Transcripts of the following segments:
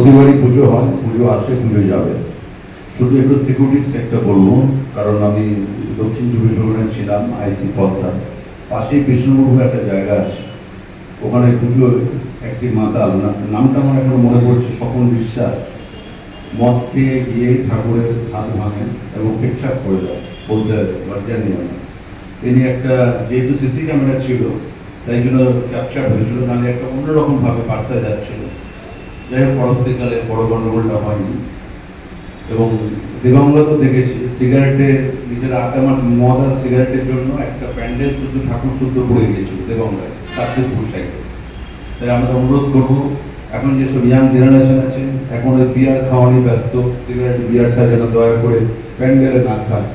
প্রতিবারই পুজো হয়, পুজো আসে, পুজো যাবে। শুধু একটু সিকিউরিটি সেক্টর বলব, কারণ আমি দক্ষিণ চব্বিশ পরগনায় ছিলাম, আইসি পদ্মা। পাশেই বিষ্ণুপুর একটা জায়গা আছে। ওখানে পুজো একটি মাতাল নামটা আমার এখন মনে পড়ছে, স্বপন বিশ্বাস। মদ খেয়ে গিয়ে ঠাকুরের হাত ভাঙেন এবং পেচ্ছাপ করে দেয় বলতে লজ্জা নিয়ে তিনি একটা যেহেতু সিসি ক্যামেরা ছিল, তাই জন্য ক্যাপচার হয়েছিল, নাহলে একটা অন্যরকম ভাবে বার্তা যাচ্ছিল। যাই হোক পরবর্তীকালে বড় গন্ডগোলটা হয়নি। এবং দিগঙ্গা তো দেখেছি, সিগারেটে নিজের আটামার মদ আর সিগারেটের জন্য একটা প্যান্ডেল শুদ্ধ, ঠাকুর শুদ্ধ পড়ে গিয়েছিল দেগঙ্গায় কার্তিকপুর তাই আমরা অনুরোধ করব, এখন যেসব ইয়াং জেনারেশন আছে, এখন ওই বিয়ার খাওয়া নিয়ে ব্যস্ত, সিগারেট বিয়ারটা যেন দয়া করে প্যান্ডেলে না খায়।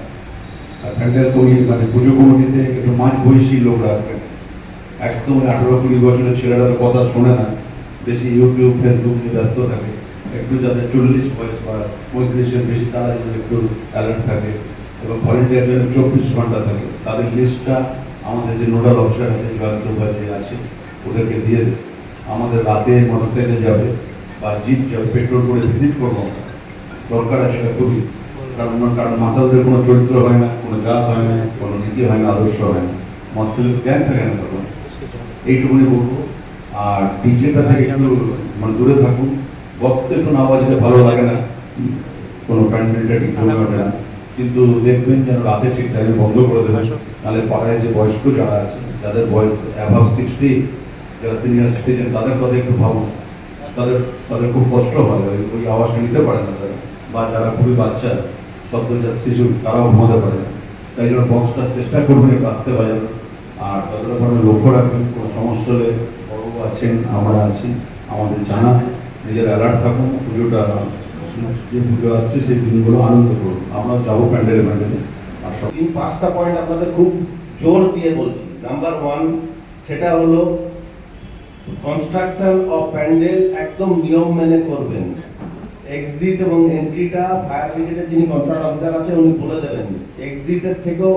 আর প্যান্ডেল কমিটি মানে পুজো কমিটিতে একটু মাঝ বয়সী লোক রাখবেন একদম আঠারো কুড়ি বছরের ছেলেরা কথা শোনে না। বেশি ইউটিউব ফেসবুক নিয়ে ব্যস্ত থাকে, একটু যাদের চল্লিশ বয়স বা পঁয়ত্রিশের বেশি তারা যেন একটু অ্যালার্ট থাকে এবং ভলেন্টিয়ার যেন চব্বিশ ঘণ্টা থাকে, তাদের লিস্টটা আমাদের যে নোডাল অফিসার আছে জয়ন্ত বাজে আছে, ওদেরকে দিয়ে। আমাদের রাতে মোটরসাইকেলে যাবে বা জিপ যাবে পেট্রোল করে ভিজিট করব দরকার আছে খুবই, কারণ কারণ মাতালদের কোনো চরিত্র হয় না, কোনো জাত হয় না, কোনো নীতি হয় না, আদর্শ হয় না। মস্তিষ্ক জ্ঞান থাকে না তখন। এইটুকুনি বলব। আর ডিজেটা থেকে একটু মানে দূরে থাকুন। বক্সতে একটু না বাজলে ভালো লাগে না। কোনো প্যান্ডেলটা ঠিক হয়ে না। কিন্তু দেখবেন যেন রাতে ঠিক টাইমে বন্ধ করে দেবেন। নাহলে পাড়ায় যে বয়স্ক যারা আছে যাদের বয়স অ্যাভাব সিক্সটি যারা সিনিয়র সিটিজেন তাদের কথা একটু ভাবুন। তাদের তাদের খুব কষ্ট হয়। ওই- আওয়াজটা নিতে পারে না তারা। বা যারা খুবই বাচ্চা সদ্যজাত শিশু তারাও ঘুমাতে পারে না। তাই জন্য বক্সটা চেষ্টা করবেন একটু আসতে বাজানো আর তাদের উপরে লক্ষ্য রাখবেন কোনো সমস্যা হলে আছেন আমরা আছি, আমাদের জানা, নিজের অ্যালার্ট থাকুন, পুজোটা যে পুজো আসছে, সেই দিনগুলো আনন্দ করুন। আমরা যাব প্যান্ডেলে প্যান্ডেলে। আর সব পাঁচটা পয়েন্ট আপনাদের খুব জোর দিয়ে বলছি। নাম্বার ওয়ান সেটা হলো কনস্ট্রাকশন অফ প্যান্ডেল একদম নিয়ম মেনে করবেন। এক্সিট এবং এন্ট্রিটা ফায়ার ব্রিগেডের যিনি কনস্ট্রাক্ট অফিসার আছে, উনি বলে দেবেন। এক্সিটের থেকেও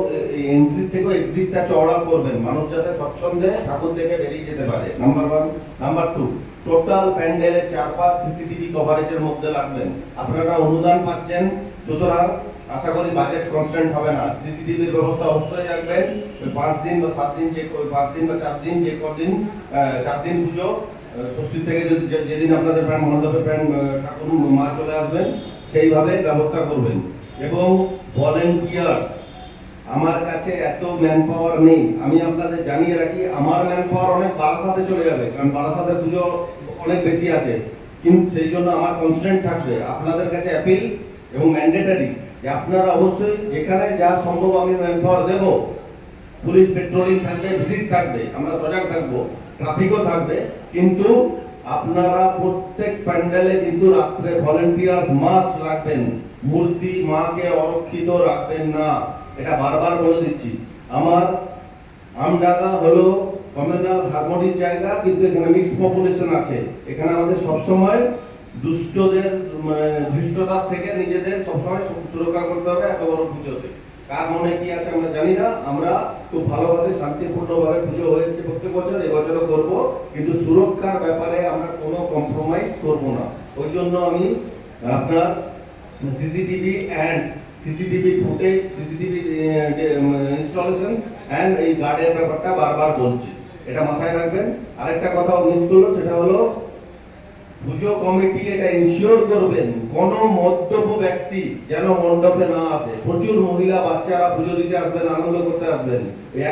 এন্ট্রি থেকেও এক্সিটটা চওড়া করবেন। মানুষ যাতে স্বচ্ছন্দে ঠাকুর থেকে বেরিয়ে যেতে পারে। Number one number two total প্যান্ডেলের চারপাশ সিসিটিভি কভারেজের মধ্যে লাগবেন। আপনারা অনুদান পাচ্ছেন, সুতরাং আশা করি বাজেট কনস্ট্যান্ট হবে না। সিসিটিভির ব্যবস্থা অবশ্যই রাখবেন। পাঁচ দিন বা সাত দিন যে পাঁচ দিন বা চার দিন যে কদিন চার দিন পুজো ষষ্ঠী থেকে যদি যেদিন আপনাদের প্রাণ মণ্ডপে প্রাণ ঠাকুর মা চলে আসবেন, সেইভাবে ব্যবস্থা করবেন। এবং ভলেন্টিয়ার, আমার কাছে এত ম্যান পাওয়ার নেই। আমি আপনাদের জানিয়ে রাখি, আমার ম্যান পাওয়ার অনেক বারাসাতে চলে যাবে, কারণ বারাসাতে পুজো অনেক বেশি আছে। কিন্তু সেই জন্য আমার কনস্ট্যান্ট থাকবে। আপনাদের কাছে অ্যাপিল এবং ম্যান্ডেটারি যে আপনারা অবশ্যই যেখানে যা সম্ভব আমি ম্যান পাওয়ার দেবো। পুলিশ পেট্রোলিং থাকবে ভিজিট থাকবে, আমরা সজাগ থাকব। ট্রাফিকও থাকবে, কিন্তু আপনারা প্রত্যেক প্যান্ডেলে কিন্তু রাত্রে ভলেন্টিয়ার মাস্ট রাখবেন। মূর্তি মাকে অরক্ষিত রাখবেন না। এটা বারবার বলে দিচ্ছি। আমার আমডাঙ্গা হলো কমিউনাল হারমোনির জায়গা, কিন্তু এখানে মিক্সড পপুলেশন আছে। এখানে আমাদের সবসময় দুষ্টদের মানে ধৃষ্টতার থেকে নিজেদের সবসময় সুরক্ষা করতে হবে এত বড় পুজোতে কার মনে কি আছে আমরা জানি না। আমরা খুব ভালোভাবে, শান্তিপূর্ণভাবে পুজো হয়েছে প্রত্যেক বছর, এবছরও করব। কিন্তু সুরক্ষার ব্যাপারে আমরা কোনো কম্প্রোমাইজ করব না। ওই জন্য আমি আপনার CCTV and CCTV footage CCTV installation and এই গার্ডের ব্যাপারটা বারবার বলছি। এটা মাথায় রাখবেন। আরেকটা কথা মিস করল, সেটা হলো পুজো কমিটি এটা ইনশিওর করবেন কোন মদ্যপ ব্যক্তি যেন মণ্ডপে না আসে। প্রচুর মহিলা, বাচ্চারা পুজো দিতে আসবেন, আনন্দ করতে আসবেন।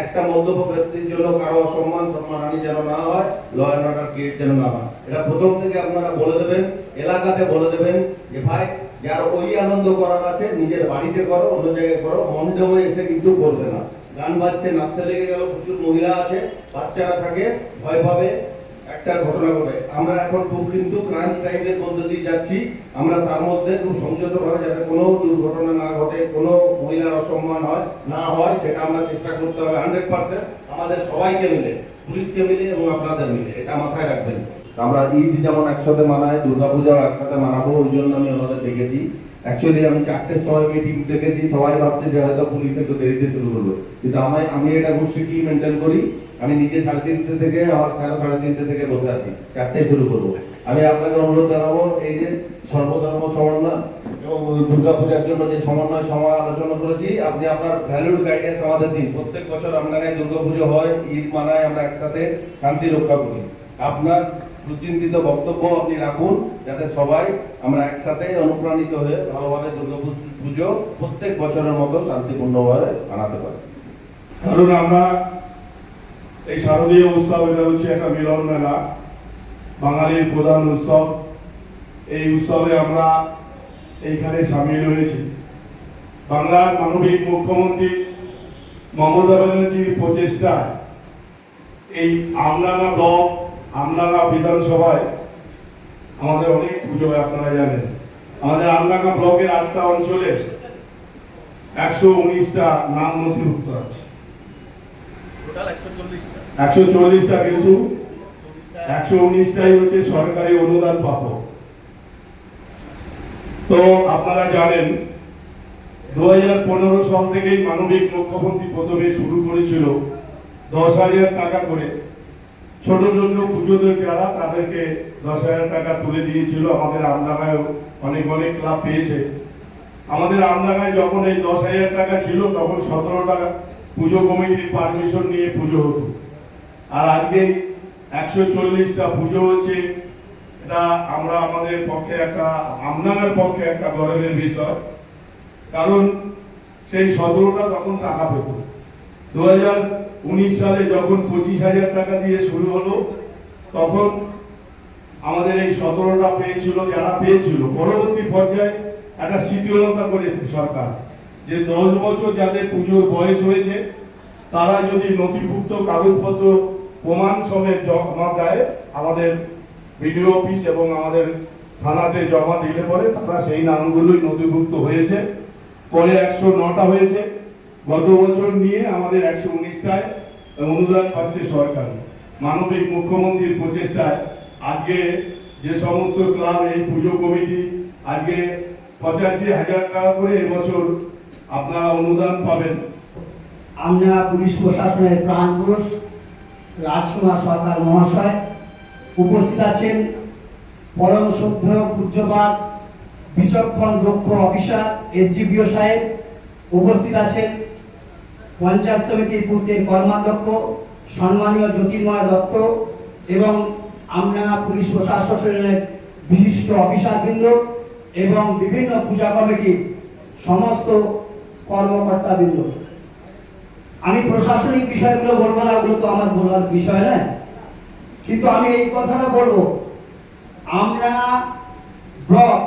একটা মদ্যপ ব্যক্তির জন্য কারও অসম্মান, সম্মানহানি যেন না হয় ল অ্যান্ড অর্ডার ক্রিয়েট যেন না হয়। এটা প্রথম থেকে আপনারা বলে দেবেন, এলাকাতে বলে দেবেন যে, ভাই, যার ওই আনন্দ করার আছে, নিজের বাড়িতে করো, অন্য জায়গায় করো, মণ্ডপে এসে কিন্তু করবে না। গান বাজছে, নাচতে লেগে গেল, প্রচুর মহিলা আছে, বাচ্চারা থাকে, ভয় পাবে। একটা ঘটনা ঘটে। আমরা এখন খুব কিন্তু ক্রাঞ্চ টাইমের মধ্যে দিয়ে যাচ্ছি। আমরা তার মধ্যে খুব সংযত ভাবে যাতে কোনো দুর্ঘটনা না ঘটে, কোনো মহিলার অসম্মান হয়, না হয়, সেটা আমরা চেষ্টা করতে হবে হান্ড্রেড পার্সেন্ট আমাদের সবাইকে মিলে, পুলিশকে মিলে এবং আপনাদের মিলে, এটা মাথায় রাখবেন। আমরা ঈদ যেমন একসাথে মানাই দুর্গাপূজাও একসাথে মানাবো, ওই জন্য আমি ওনাদের ডেকেছি। অ্যাকচুয়ালি আমি চারটের সময় মিটিং দেখেছি, সবাই ভাবছে যে হয়তো পুলিশ একটু দেরিতে শুরু করল কিন্তু আমি আমি এটা স্ট্রিক্টলি মেনটেন করি, আমি নিজে সাড়ে তিনটে থেকে, আমার সাড়ে সাড়ে তিনটে থেকে বসে আছি চারটায় শুরু করব। আমি আপনাকে অনুরোধ জানাব, এই যে সর্বধর্ম সমন্বয় এবং দুর্গা পূজার জন্য যে সমন্বয় সময় আলোচনা করেছি, আপনি আপনার ভ্যালুড গাইডেন্স আমাদের দিন। প্রত্যেক বছর আপনাকে দুর্গা পুজো হয়, ঈদ মানায় আমরা একসাথে শান্তি রক্ষা করি। আপনার সুচিন্তিত বক্তব্য আপনি রাখুন, যাতে সবাই আমরা একসাথে অনুপ্রাণিত হয়ে ভালোভাবে দুর্গা পুজো প্রত্যেক বছরের মতো শান্তিপূর্ণভাবে মানাতে পারি। কারণ আমরা এই শারদীয় উৎসব, এটা হচ্ছে একটা মিলন মেলা, বাঙালির প্রধান উৎসব। এই উৎসবে আমরা এইখানে সামিল হয়েছি। বাংলার মানবিক মুখ্যমন্ত্রী মমতা ব্যানার্জির প্রচেষ্টায় এই আমলানা ব্লক আমলানা বিধানসভায় আমাদের অনেক পুজো হয় আপনারা জানেন। আমাদের আমলানা ব্লকের আটটা অঞ্চলে একশো উনিশটা নাম নথিভুক্ত আছে। একশো চল্লিশটা। কিন্তু একশো উনিশটাই হচ্ছে সরকারি অনুদান প্রাপক তো আপনারা জানেন দু হাজার পনেরো সাল থেকেই মানবিক মুখ্যমন্ত্রী প্রথমে শুরু করেছিল দশ হাজার টাকা করে। ছোট ছোট পুজোদের যারা, তাদেরকে দশ হাজার টাকা তুলে দিয়েছিল। আমাদের আমদাগায় অনেক অনেক ক্লাব পেয়েছে। আমাদের আমদাগায় যখন এই দশ হাজার টাকা ছিল, তখন সতেরো টাকা পুজো কমিটির পারমিশন নিয়ে পুজো হতো। আর আজকে একশো চল্লিশটা পুজো হচ্ছে, এটা আমরা আমাদের পক্ষে একটা আমদাগার পক্ষে একটা গর্বের বিষয়। কারণ সেই সতেরোটা তখন টাকা পেত। দু হাজার উনিশ সালে যখন পঁচিশ হাজার টাকা দিয়ে শুরু হলো, তখন আমাদের এই সতেরোটা পেয়েছিল, যারা পেয়েছিল, পরবর্তী পর্যায়ে একটা শিথিলতা করেছে সরকার, যে দশ বছর যাদের পুজোর বয়স হয়েছে, তারা যদি নথিভুক্ত কাগজপত্র প্রমাণ সমেত জমা দেয়, আমাদের বিডিও অফিস এবং আমাদের থানাতে জমা দিলে পরে তারা সেই নামগুলোই নথিভুক্ত হয়েছে। পরে একশো নটা হয়েছে। গত বছর নিয়ে আমাদের একশো উনিশটায় অনুদান পাচ্ছে সরকার। মানবিক মুখ্যমন্ত্রীর প্রচেষ্টায়। আজকে যে সমস্ত ক্লাব, এই পুজো কমিটি আজকে পঁচাশি হাজার টাকা করে এবছর আপনারা অনুদান পাবেন। আমরা পুলিশ প্রশাসনের প্রাণ পুরুষ, রাজকুমার সরকার মহাশয় উপস্থিত আছেন। পরম শ্রদ্ধ পূজ্যপাত বিচক্ষণ দক্ষ অফিসার এসডিপিও সাহেব উপস্থিত আছেন। পঞ্চায়েত সমিতির পূর্তের কর্মাধ্যক্ষ, সম্মানীয় জ্যোতির্ময় দত্ত এবং আমরা পুলিশ প্রশাসনের বিশিষ্ট অফিসারবৃন্দ এবং বিভিন্ন পূজা কমিটির সমস্ত কর্মকর্তাবৃন্দ। আমি প্রশাসনিক বিষয়গুলো বলব না, ওগুলো তো আমার বলার বিষয় না কিন্তু আমি এই কথাটা বলব, আমরা ব্লক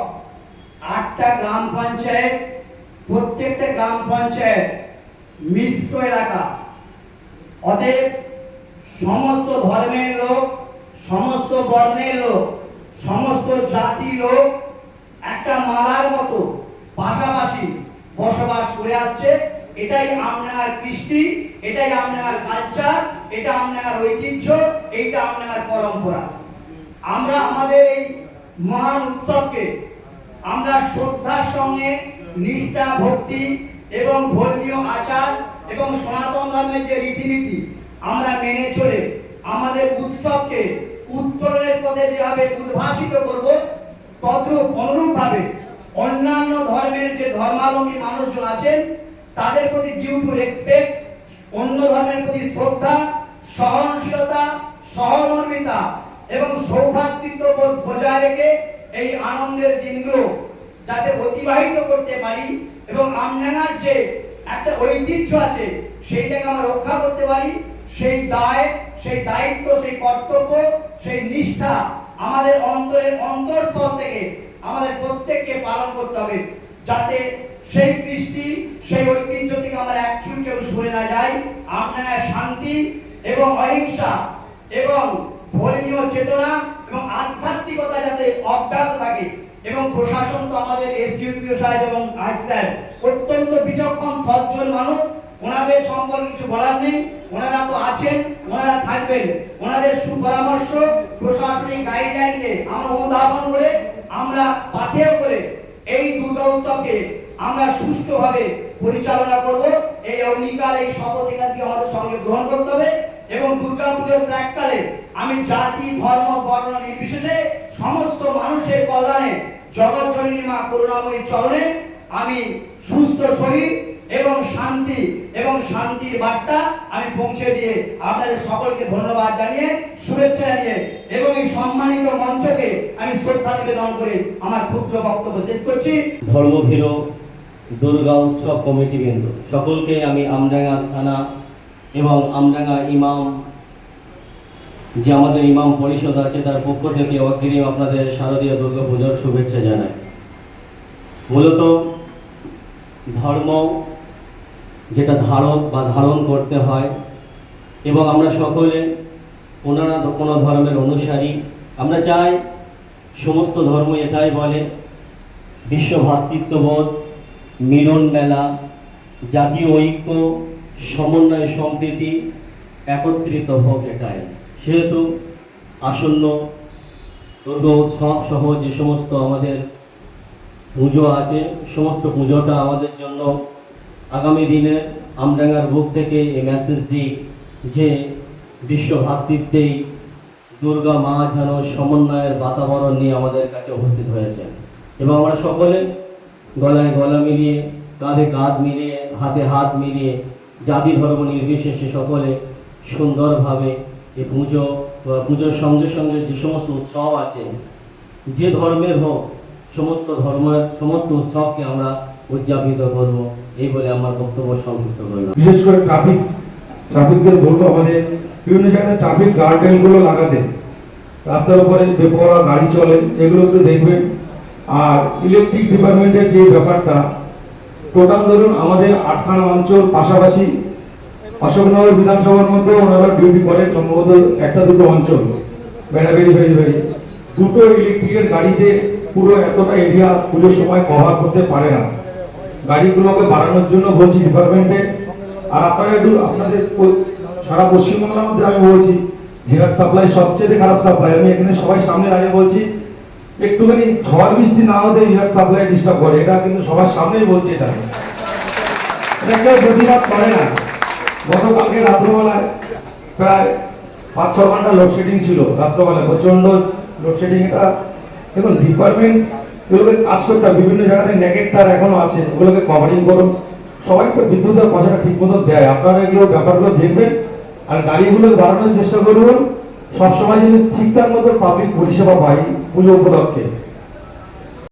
আটটা গ্রাম পঞ্চায়েত, প্রত্যেকটা গ্রাম পঞ্চায়েত মিশ্র এলাকা অতএব সমস্ত ধর্মের লোক, সমস্ত বর্ণের লোক, সমস্ত জাতির লোক একটা মালার মতো পাশাপাশি বসবাস করে আসছে। এটাই আমনাগার কৃষ্টি, এটাই আমনাগার কালচার এটা আমনাগার ঐতিহ্য, এইটা আমনাগার পরম্পরা। আমরা আমাদের এই মহান উৎসবকে আমরা শ্রদ্ধার সঙ্গে, নিষ্ঠা, ভক্তি এবং ধর্মীয় আচার এবং সনাতন ধর্মের যে রীতিনীতি, আমরা মেনে চলে আমাদের উৎসবকে উত্তরণের পথে যেভাবে উদ্ভাসিত করব, তদ্রূপ অনুরূপভাবে অন্যান্য ধর্মের যে ধর্মাবলম্বী মানুষজন আছেন, তাদের প্রতি ডিউ টু রেসপেক্ট অন্য ধর্মের প্রতি শ্রদ্ধা, সহনশীলতা, সহমর্মিতা এবং সৌভাতৃত্ববোধ বজায় রেখে এই আনন্দের দিনগুলো যাতে অতিবাহিত করতে পারি এবং আমনাগার যে একটা ঐতিহ্য আছে, সেইটাকে আমরা রক্ষা করতে পারি। সেই দায়, সেই দায়িত্ব, সেই কর্তব্য, সেই নিষ্ঠা আমাদের অন্তরের অন্তরস্থল থেকে আমাদের প্রত্যেককে পালন করতে হবে, যাতে সেই কৃষ্টি, সেই ঐতিহ্য থেকে আমরা একচুল কেউ সরে না যাই। আপনারা শান্তি এবং অহিংসা এবং ধর্মীয় চেতনা এবং আধ্যাত্মিকতা যাতে অব্যাহত থাকে এবং প্রশাসন তো আমাদের এসডিপিও সাহেব এবং আইস স্যার অত্যন্ত বিচক্ষণ, সজ্জন মানুষ। ওনাদের সম্পর্কে কিছু বলার নেই। ওনারা তো আছেন, ওনারা থাকবেন। ওনাদের সুপরামর্শ প্রশাসনিক গাইডলাইনকে আমরা অনুধাবন করে, আমরা পাথেয় করে এই দুর্গা উৎসবকে আমরা সুষ্ঠুভাবে পরিচালনা করব। এই অঙ্গীকার, এই শপথ এখান থেকে আমাদের সঙ্গে গ্রহণ করতে হবে। এবং দুর্গা পুজোর প্রাককালে আমি জাতি, ধর্ম, বর্ণ নির্বিশেষে সমস্ত মানুষের কল্যাণে জগৎ জননী মা করুণাময়ী চরণে আমি সুস্থ শরীর এবং শান্তি এবং শান্তির বার্তা আমি পৌঁছে দিয়ে আপনাদের সকলকে ধন্যবাদ জানিয়ে, শুভেচ্ছা জানিয়ে এবং এই সম্মানিত মঞ্চকে আমি শ্রদ্ধা নিবেদন করে আমার ক্ষুদ্র বক্তব্য শেষ করছি। ধর্মভীরু দুর্গা উৎসব কমিটিবৃন্দ সকলকে আমি আমডাঙ্গা থানা এবং আমডাঙ্গা ইমাম, যে আমাদের ইমাম পরিষদ আছে, তার পক্ষ থেকে অগ্রিম আপনাদের শারদীয় দুর্গা পুজোর শুভেচ্ছা জানায় মূলত ধর্ম যেটা ধারক বা ধারণ করতে হয়, এবং আমরা সকলে না কোনো ধর্মের অনুসারী, আমরা চাই সমস্ত ধর্ম এটাই বলে বিশ্ব ভ্রাতৃত্ববোধ মিলন মেলা, জাতীয় ঐক্য সমন্বয় সম্প্রীতি একত্রিত হোক এটাই। সেহেতু আসন্ন দুর্গা উৎসব সহ যে সমস্ত আমাদের পুজো আছে, সমস্ত পুজোটা আমাদের জন্য আগামী দিনে আমডাঙ্গার বুক থেকে এই মেসেজ দিই যে বিশ্ব ভ্রাতৃত্বেই দুর্গা মা যেন সমন্বয়ের বাতাবরণ নিয়ে আমাদের কাছে উপস্থিত হয়েছেন এবং আমরা সকলে গলায় গলা মিলিয়ে, কাঁধে কাঁধ মিলিয়ে, হাতে হাত মিলিয়ে জাতি ধর্ম নির্বিশেষে সকলে সুন্দরভাবে এই পুজো বা পুজোর সঙ্গে সঙ্গে যে সমস্ত উৎসব আছে, যে ধর্মের হোক, সমস্ত ধর্মের, সমস্ত উৎসবকে আমরা উদযাপিত করব। এই বলে আমার বক্তব্য সংক্ষিপ্ত করলাম। বিশেষ করে ট্রাফিক, ট্রাফিকদের বলব আমাদের বিভিন্ন জায়গায় ট্রাফিক গার্ডেনগুলো লাগাতে। রাস্তার উপরে বেপরা গাড়ি চলে, এগুলো একটু দেখবেন। আর ইলেকট্রিক ডিপার্টমেন্টের যে ব্যাপারটা টোটাল ধরুন, আমাদের আটখানা অঞ্চল পাশাপাশি অশোকনগর বিধানসভার মধ্যে ওনারা ডিউটি করেন সম্ভবত একটা দুটো অঞ্চল বেড়াবেড়ি বেড়ি বেড়ি দুটো ইলেকট্রিকের গাড়িতে পুরো এতটা এরিয়া পুজোর সময় কভার করতে পারে না। গাড়িগুলোকে বাড়ানোর জন্য বলছি ডিপার্টমেন্টে আর আপনারা একটু আপনাদের সারা পশ্চিমবাংলার মধ্যে আমি বলছি জেলার সাপ্লাই সবচেয়ে খারাপ সাপ্লাই আমি এখানে সবাই সামনে দাঁড়িয়ে বলছি একটুখানি ঝড় বৃষ্টি না হতে ইহার সাপ্লাই ডিস্টার্ব করে। এটা কিন্তু সবার সামনেই বলছি এটা। কেউ প্রতিবাদ করে না। গতকালকে রাত্রবেলায় প্রায় পাঁচ ছ ঘণ্টা লোডশেডিং ছিল, রাত্রবেলায় প্রচণ্ড লোডশেডিং এটা দেখুন ডিপার্টমেন্ট এগুলোকে কাজ করতে বিভিন্ন জায়গাতে নেগেট তার এখনও আছে। ওগুলোকে কভারিং করুন। সবাই তো বিদ্যুতের পয়সাটা ঠিক মতো দেয়। আপনারা এগুলো ব্যাপারগুলো দেখবেন আর গাড়িগুলো বাড়ানোর চেষ্টা করুন। সবসময় যদি ঠিকঠাক মতো পাবলিক পরিষেবা পাই পুজো উপলক্ষে